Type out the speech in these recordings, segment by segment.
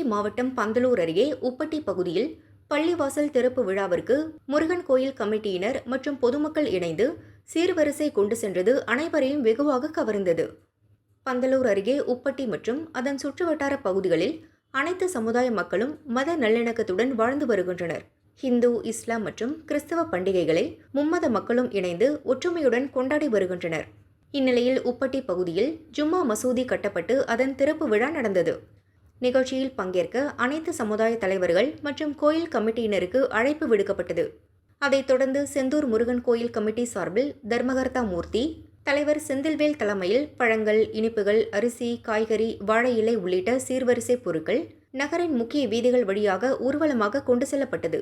மாவட்டம் பந்தலூர் அருகே உப்பட்டி பகுதியில் பள்ளிவாசல் திறப்பு விழாவிற்கு முருகன் கோயில் கமிட்டியினர் மற்றும் பொதுமக்கள் இணைந்து சீர்வரிசை கொண்டு சென்றது அனைவரையும் வெகுவாக கவர்ந்தது. பந்தலூர் அருகே உப்பட்டி மற்றும் அதன் சுற்றுவட்டார பகுதிகளில் அனைத்து சமுதாய மக்களும் மத நல்லிணக்கத்துடன் வாழ்ந்து வருகின்றனர். ஹிந்து இஸ்லாம் மற்றும் கிறிஸ்தவ பண்டிகைகளை மும்மத மக்களும் இணைந்து ஒற்றுமையுடன் கொண்டாடி வருகின்றனர். இந்நிலையில் உப்பட்டி பகுதியில் ஜும்மா மசூதி கட்டப்பட்டு அதன் திறப்பு விழா நடந்தது. நிகழ்ச்சியில் பங்கேற்க அனைத்து சமுதாய தலைவர்கள் மற்றும் கோயில் கமிட்டியினருக்கு அழைப்பு விடுக்கப்பட்டது. அதைத் தொடர்ந்து செந்தூர் முருகன் கோயில் கமிட்டி சார்பில் தர்மகர்த்தா மூர்த்தி தலைவர் செந்தில்வேல் தலைமையில் பழங்கள் இனிப்புகள் அரிசி காய்கறி வாழை இலை உள்ளிட்ட சீர்வரிசை பொருட்கள் நகரின் முக்கிய வீதிகள் வழியாக ஊர்வலமாக கொண்டு செல்லப்பட்டது.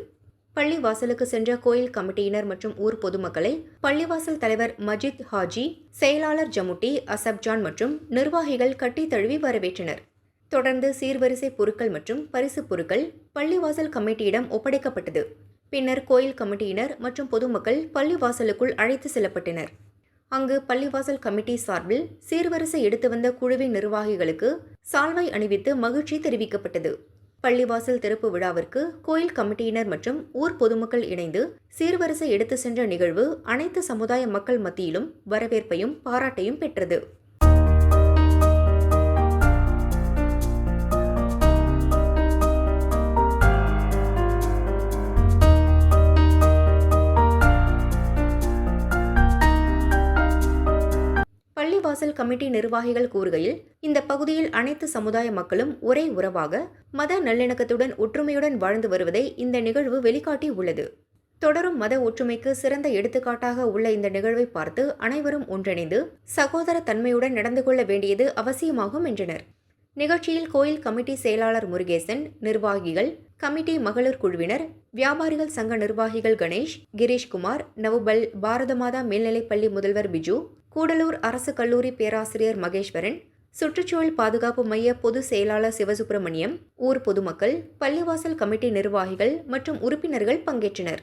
பள்ளி வாசலுக்கு சென்ற கோயில் கமிட்டியினர் மற்றும் ஊர் பொதுமக்களை பள்ளிவாசல் தலைவர் மஜித் ஹாஜி செயலாளர் ஜமுட்டி அசப்ஜான் மற்றும் நிர்வாகிகள் கட்டி தழுவி வரவேற்றனர். தொடர்ந்து சீர்வரிசை பொருட்கள் மற்றும் பரிசுப் பொருட்கள் பள்ளிவாசல் கமிட்டியிடம் ஒப்படைக்கப்பட்டது. பின்னர் கோயில் கமிட்டியினர் மற்றும் பொதுமக்கள் பள்ளிவாசலுக்குள் அழைத்து செல்லப்பட்டனர். அங்கு பள்ளிவாசல் கமிட்டி சார்பில் சீர்வரிசை எடுத்து வந்த குழுவின் நிர்வாகிகளுக்கு சால்வை அணிவித்து மகிழ்ச்சி தெரிவிக்கப்பட்டது. பள்ளிவாசல் திறப்பு விழாவிற்கு கோயில் கமிட்டியினர் மற்றும் ஊர் பொதுமக்கள் இணைந்து சீர்வரிசை எடுத்து சென்ற நிகழ்வு அனைத்து சமுதாய மக்கள் மத்தியிலும் வரவேற்பையும் பாராட்டையும் பெற்றது. பள்ளிவாசல் கமிட்டி நிர்வாகிகள் கூறுகையில் இந்த பகுதியில் அனைத்து சமுதாய மக்களும் ஒரே உறவாக மத நல்லிணக்கத்துடன் ஒற்றுமையுடன் வாழ்ந்து வருவதை இந்த நிகழ்வு வெளிக்காட்டி உள்ளது. தொடரும் மத ஒற்றுமைக்கு சிறந்த எடுத்துக்காட்டாக உள்ள இந்த நிகழ்வை பார்த்து அனைவரும் ஒன்றிணைந்து சகோதர தன்மையுடன் நடந்து கொள்ள வேண்டியது அவசியமாகும் என்றனர். நிகழ்ச்சியில் கோயில் கமிட்டி செயலாளர் முருகேசன் நிர்வாகிகள் கமிட்டி மகளிர் குழுவினர் வியாபாரிகள் சங்க நிர்வாகிகள் கணேஷ் கிரீஷ்குமார் நவுபல் பாரதமாதா மேல்நிலைப்பள்ளி முதல்வர் பிஜு கூடலூர் அரசு கல்லூரி பேராசிரியர் மகேஸ்வரன் சுற்றுச்சூழல் பாதுகாப்பு மைய பொது செயலாளர் சிவசுப்பிரமணியம் ஊர் பொதுமக்கள் பள்ளிவாசல் கமிட்டி நிர்வாகிகள் மற்றும் உறுப்பினர்கள் பங்கேற்றனர்.